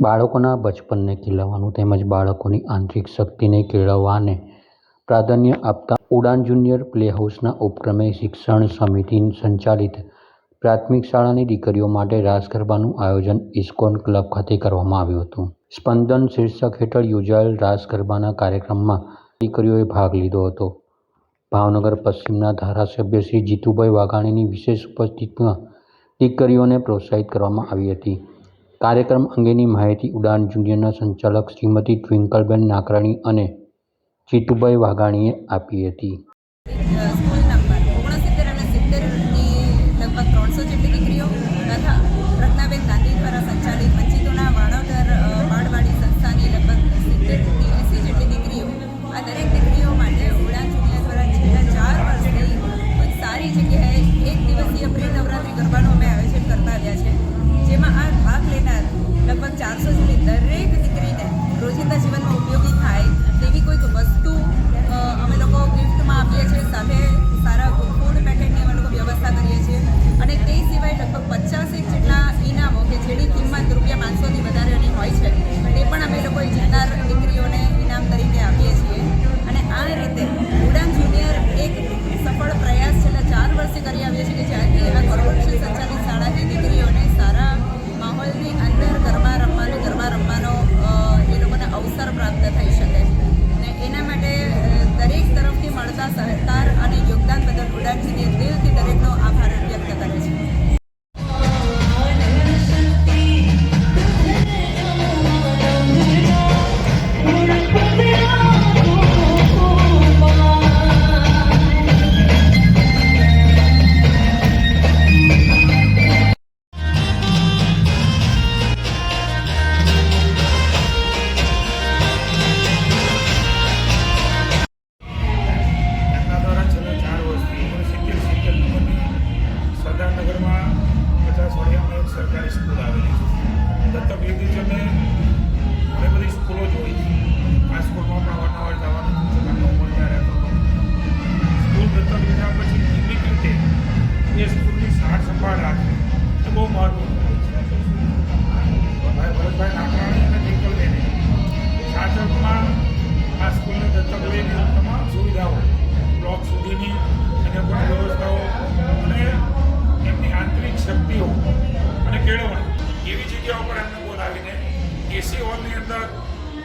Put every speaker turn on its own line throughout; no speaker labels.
બાળકોના બચપનને ખીલવવાનું તેમજ બાળકોની આંતરિક શક્તિને કેળવવાને પ્રાધાન્ય આપતા ઉડાન જુનિયર પ્લેહાઉસના ઉપક્રમે શિક્ષણ સમિતિ સંચાલિત પ્રાથમિક શાળાની દીકરીઓ માટે રાસ ગરબાનું આયોજન ઇસ્કોન ક્લબ ખાતે કરવામાં આવ્યું હતું. સ્પંદન શીર્ષક હેઠળ યોજાયેલ રાસ ગરબાના કાર્યક્રમમાં દીકરીઓએ ભાગ લીધો હતો. ભાવનગર પશ્ચિમના ધારાસભ્ય શ્રી જીતુભાઈ વાઘાણીની વિશેષ ઉપસ્થિતિમાં દીકરીઓને પ્રોત્સાહિત કરવામાં આવી હતી. કાર્યક્રમ અંગેની માહિતી ઉડાન જુનિયરના સંચાલક શ્રીમતી ટ્વિંકલબેન નાકરાણી અને જીતુભાઈ વાઘાણીએ આપી હતી.
એક દિવસીય પ્રિય નવરાત્રિ ગરબાનું અમે આયોજન કરતા આવ્યા છે, જેમાં આ ભાગ લેનાર લગભગ ચારસો સુધી દરેક દીકરીને આ કોર્પોરેશન શાળા શાળાની દીકરીઓને સારા માહોલની અંદર ગરબા રમવાનો ગરબા રમવાનો એ લોકોને અવસર પ્રાપ્ત થઈ શકે ને એના માટે દરેક તરફથી મળતા સહકાર અને યોગદાન બદલ ઉડાન જુનિયર દિલથી દરેકનો આભાર વ્યક્ત
કેળવણી એવી જગ્યાઓ પર એમને બોલાવીને એસી હોલની અંદર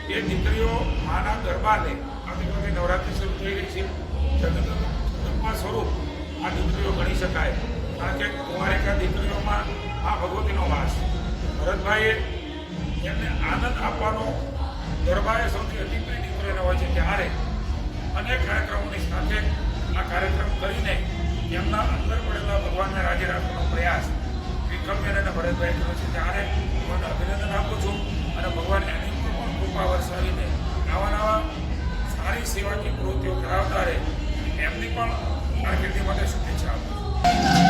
એ દીકરીઓ માના ગરબા લે આપણી પાસે નવરાત્રિ શરૂ થઈ રહી છે. ગરબા સ્વરૂપ આ દીકરીઓ ગણી શકાય. કારણ કે કુમારિકા દીકરીઓમાં આ ભગવતીનો વાસ ભરતભાઈએ એમને આનંદ આપવાનો ગરબાએ સૌથી અતિપ્રિય દીકરીઓને હોય છે ત્યારે અનેક કાર્યક્રમોની સાથે આ કાર્યક્રમ કરીને એમના અંદર પડેલા ભગવાનને રાજી રાખવાનો પ્રયાસ વિક્રમબેન અને ભરતભાઈ કર્યો છે. ત્યારે હું અભિનંદન આપું છું અને ભગવાન એની ઉપર પણ કૃપા વરસાવીને નવા નવા સારી સેવાની પ્રવૃત્તિઓ કરાવતા રહે એમની પણ કારકિર્દી માટે શુભેચ્છા આપું છું.